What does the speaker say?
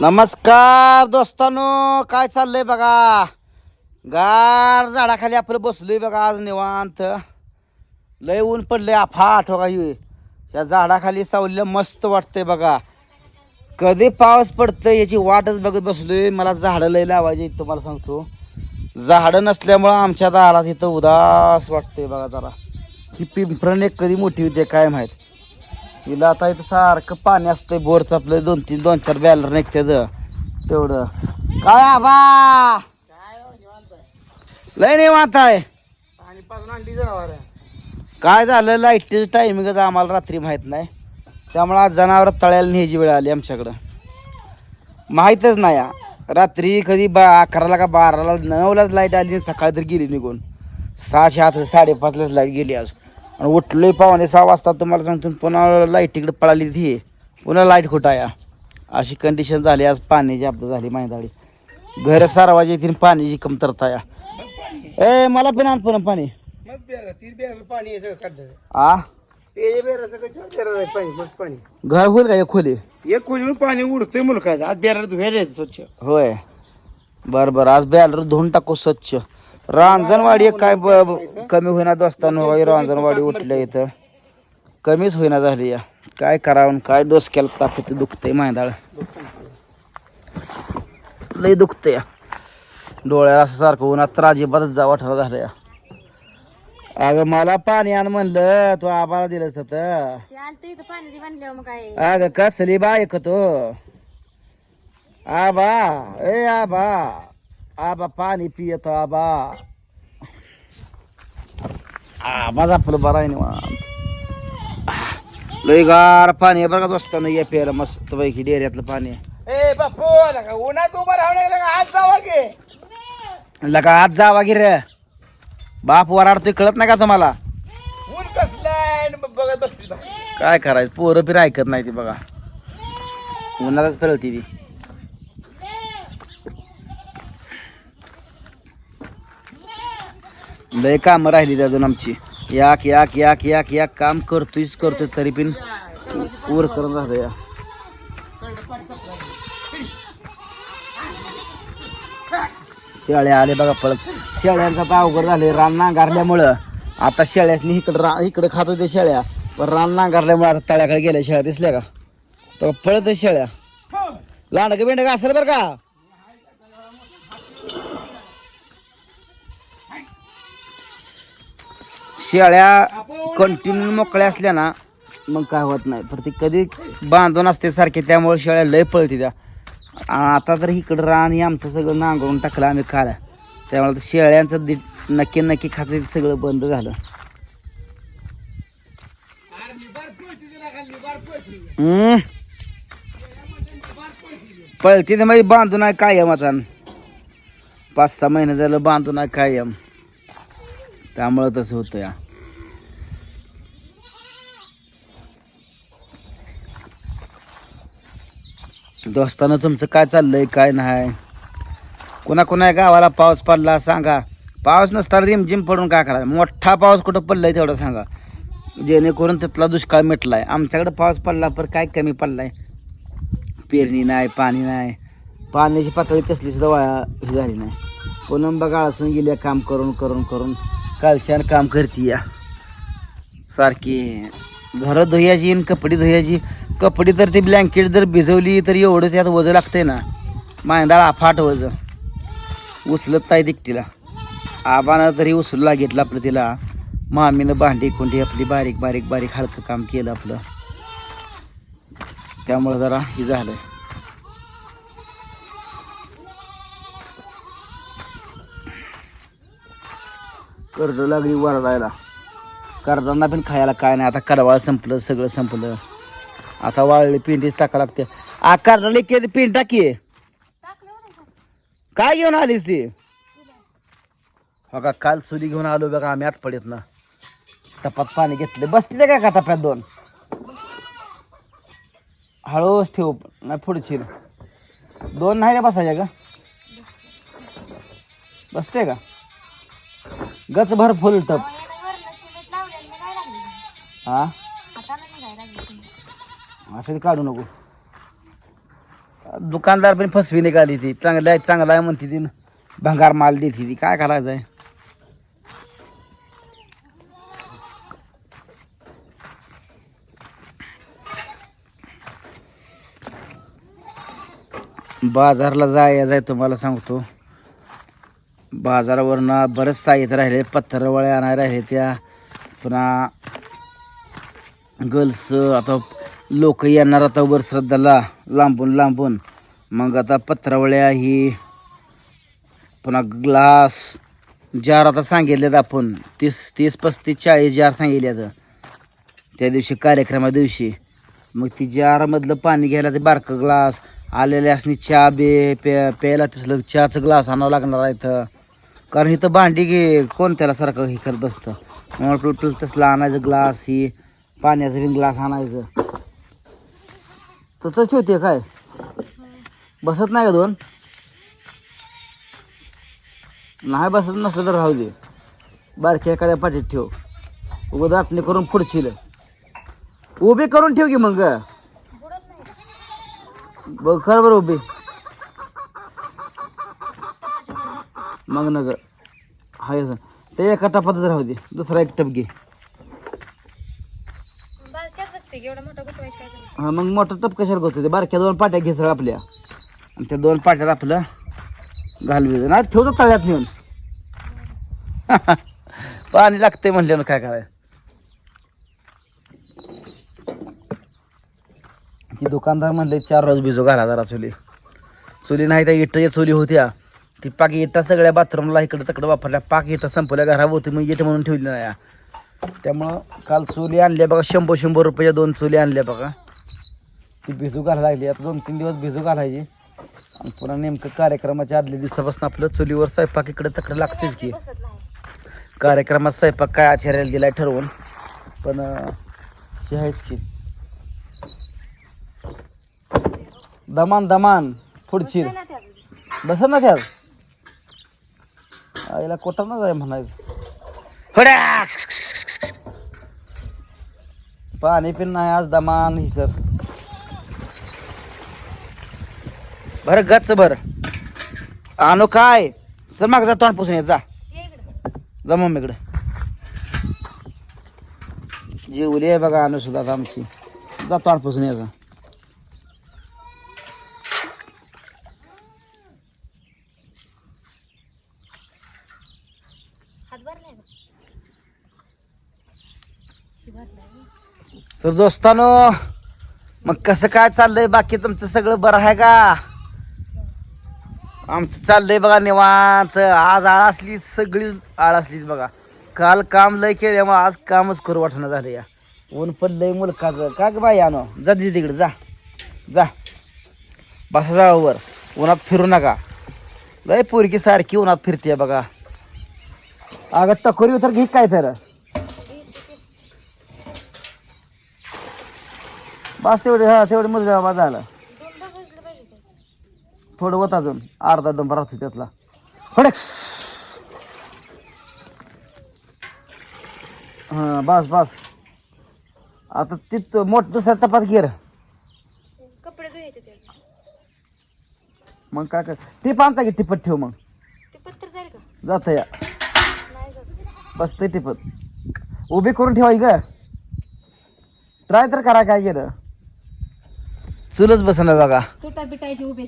नमस्कार दोस्तानो काय चाललंय बघा? गार झाडाखाली आपलं बसलोय बघा आज निवांत. लय ऊन पडलंय अफाट हो ही. या झाडाखाली सावलीला मस्त वाटतंय बघा. कधी पाऊस पडतंय याची वाटच बघत बसलोय. मला झाडं लय लावायची तुम्हाला सांगतो. झाडं नसल्यामुळं आमच्या दारात इथं उदास वाटतंय बघा जरा. ही पिंपरण एक कधी मोठी होते काय माहीत. तिला आता इथं सारखं पाणी असतंय बोरचं आपलं दोन तीन दोन चार बॅलर निघते तेवढं. काय आबा? लय नाही आहे. आणि काय झालं? लाईटीचं टायमिंगच आम्हाला रात्री माहीत नाही. त्यामुळे आज जनावर तळ्याला न्यायची वेळ आली आमच्याकडं. माहीतच नाही रात्री कधी बा अकराला का बाराला नऊलाच लाइट आली सकाळी तर गेली निघून. सहाशे आठ साडेपाचलाच लाइट गेली आज. आणि उठलोय पावणे सहा वाजता तुम्हाला सांगतो पुन्हा लाइट इकडे पळाली ती. पुन्हा लाइट कुठं या अशी कंडिशन झाली आज पाण्याची आपलं झाली माहिती घर सारवायची येतील पाण्याची कमतरता या ए मला पण आण पुन्हा पाणी. आ? घर होईल का एक खोली? एक खोलीवर पाणी उडतंय मुलकाचं आज बेर धुवायला स्वच्छ. होय. बर बर आज बॅलर धुवून टाकू स्वच्छ. रांजणवाडी एक काय ब- ब- कमी होईना दोस्तांनो होय रांजणवाडी उठल्या इथं. कमीच होईना झाली या. काय करावं काय डोसक्याला ताप येतं दुखतंय मायदाळ लय दुखतंय या. डोळ्याला असं सारखं उन्हात तर अजिबातच जा वाटलं झालं या. अगं मला पाणी आण म्हणलं तू आबाला दिलंस तर. ते आलतं इथं पाणी दे म्हणल्यावर मग काय? अग कसली बायक तो? आबा ए आबा. आबा पाणी पियत आबा. आबाज आपलं बरं आहे निवांत. लय गार पाणी आहे बरं का दोस्तानं या प्यायला मस्त पैकी डेऱ्यातलं पाणी. आहे. ए बापू लगा उन्हात उभं राहून लगा आज जावा गे लका आज जावा की रे. बाप वराडतोय कळत नाही का तुम्हाला? ऊन कसलाय आणि बघ- बघत बसली बा. काय करायचं पोरं बिरं ऐकत नाही ती बघा. उन्हातच फिरवती ती. लय काम राहिली अजून आमची. याक याक याक याक याक काम करतोयच करतोय तरी पण उर करून राहतो या. शेळ्या आले बघा पळत. शेळ्यांचा तर अवघड झाले रान नांगारल्यामुळं आता शेळ्यासनी इकडं रा इकडं खात होते शेळ्या. पण रान नांगारल्यामुळे आता तळ्याकडे गेल्या शेळ्या दिसल्या का? तर पळत शेळ्या. लांडग बिंडग असेल बरं का? शेळ्या कंटिन्यू मोकळ्या असल्या ना मग काय होत नाही. पण ती कधी बांधून असते सारखे त्यामुळे शेळ्या लय पळते त्या. आता तर इकडं रान हे आमचं सगळं नांगरून टाकलं आम्ही खाला त्यामुळे शेळ्यांचं दि नक्की नक्की खातं ते सगळं बंद झालं. पळते तर म्हणजे बांधून आहे कायम आता. पाच सहा महिने झालं बांधून आहे कायम. त्यामुळं तसं होतं या. दोस्तानं तुमचं काय चाललंय काय नाही? कुणा गावाला पाऊस पडला सांगा. पाऊस नसताना रिमझिम पडून काय करायचं? मोठा पाऊस कुठं पडलाय तेवढं सांगा. जेणेकरून तिथला दुष्काळ मिटलाय. आमच्याकडे पाऊस पडला पण काय कमी पडलाय? पेरणी नाही पाणी नाही. पाण्याची पातळी कसली सुद्धा वाया झाली नाही. पूनम बघा असून गेल्या काम करून करून करून. कालच्यान काम करते या. सारखी. घरं धुयाची आणि कपडे धुयाची कपडे तर ती ब्लँकेट जर भिजवली तर एवढं त्यात वजं लागतंय ना. मांदाळ आफाट वजं उचलत नाही तिकटीला आबानं तरी उचलला घेतला आपलं तिला. मामीनं भांडी कुंडी आपली बारीक बारीक बारीक हलकं काम केलं आपलं. त्यामुळं जरा हे झालं कर्ज लागली वरडायला कर्जांना पण खायला काय नाही. आता कडवाळ संपलं सगळं संपलं. आता वाळली पिंडीच टाका लागते. आ कर्जाला केली पिंड टाकी काय घेऊन आलीस ती? हो बघा काल सुरी घेऊन आलो बघा आम्ही आठ पडत ना. टपात पाणी घेतले. बसते काय का टप्प्यात दोन? हळूच ठेव नाही पुढची. दोन नाही बसायच्या का? बसते का? गच भर फुल हा? असं ते काढू नको. दुकानदार पण फसवी निघाली ती. चांगलं आहे चांगला आहे म्हणते ती. न. भंगार माल देते ती. काय करायचं आहे बाजारला जाय जाय तुम्हाला सांगतो. बाजारावरनं बरेच साहित्य राहिले पत्थरवळ्या आणाय राहिले त्या. पुन्हा गर्ल्स आता लोक येणार आता वर श्रद्धाला लांबून लांबून. मग आता पत्रावळ्या ही पुन्हा ग्लास जार आता सांगितलेत आपण. तीस तीस पस्तीस चाळीस जार सांगितले आता त्या दिवशी कार्यक्रमा दिवशी. मग ती जारमधलं पाणी घ्यायला ते बारकं ग्लास आलेले असणे चहा बे प्या प्यायला तिसलं चहाचं ग्लास आणावं लागणार आहे इथं. कारण इथं भांडी घे कोण त्याला सारखं हे करत बसतं? मग आपलं तसलं आणायचं ग्लास ही पाण्याचं बिन ग्लास आणायचं. तर तशी होते काय? बसत नाही का दोन? नाही बसत नसलं तर राहू दे. बारक्या एखाद्या पाठीत ठेव. उगं दाटणी करून पुढची उभी करून ठेव की मग. बघ खरं बरं उभी. मग न ग हाय असं. ते एका टपातच राहू दे. दुसरा एक टप घे. बारक्यात बसते की एवढा मोठा गुतवायचं काय झालं? हा मग मोठं टप कशाला करतो ते बारक्या दोन पाट्या घे सर आपल्या. आणि त्या दोन पाट्यात आपलं घालवी नाही ठेवतो तळ्यात नेऊन. पाणी लागतंय म्हणल्यानं काय कराय ती दुकानदार म्हणले चार रोज भिजू घाला जरा चुली. चुली नाही त्या इटाच्या चुली होत्या. ती पाक इटा सगळ्या बाथरूमला इकडं तिकडं वापरल्या. पाक इटा संपल्या घरावर होती मग इट म्हणून ठेवली नाही त्यामुळं काल चुली आणल्या बघा शंभर शंभर रुपयाच्या दोन चुली आणल्या बघा. ती भिजू घालायला लागली. आता दोन तीन दिवस भिजू घालायची. आणि पुन्हा नेमकं कार्यक्रमाच्या आदल्या दिवसापासून आपलं चुलीवर स्वयंपाक इकडे तिकडे लागतोच की. कार्यक्रमात स्वयंपाक काय आचार्याला दिलाय ठरवून. पण हे आहेच की. दमान दमान पुढची. बसते ना त्यात. बस ना त्यात आईला कोटा ना जाय म्हणायचं. फड्या! पाणी पिण नाही आज दमान ही कर. बरं गच बर आणू काय? सर माग जा तोंड पुसून ये जा. ये इकडं. जा मम्मीकडे जेवली आहे बघा आणू सुद्धा आता आमची जा तोंड पुसून यायचा हात तर दोस्तानो मग कसं काय चाललंय? बाकी तुमचं सगळं बरं आहे का? आमचं चाललंय बघा निवांत. आज आळ असली सगळी आळ असलीच बघा. काल काम लय केल्यामुळे आज कामच करू वाटणं झालं या. ऊन पडलंय मुलकाचं का ग बाई यानो? जा दिदी तिकडे जा. जा. बसा जावावर उन्हात फिरू नका. लय पोरकी सारखी उन्हात फिरते बघा. अगं टकोरी तर घे काय तर. बस तेवढे हा तेवढे मजा बा झालं. थोडं होत अजून. अर्धा डंबर राहतो त्यातला. फडक हा बस बस. आता तिथ मोठ दुसऱ्या टपात गिर कपडे धुवायचे मग काय कर? टिप आमचा की टिपत ठेव मग? जाईल का? जात या. नाही जात. बस ते टिपत. उभी करून ठेवाय ग. ट्राय तर करा काय गेलं चुलच बसणार बघा. तुटा बिटायचे उभे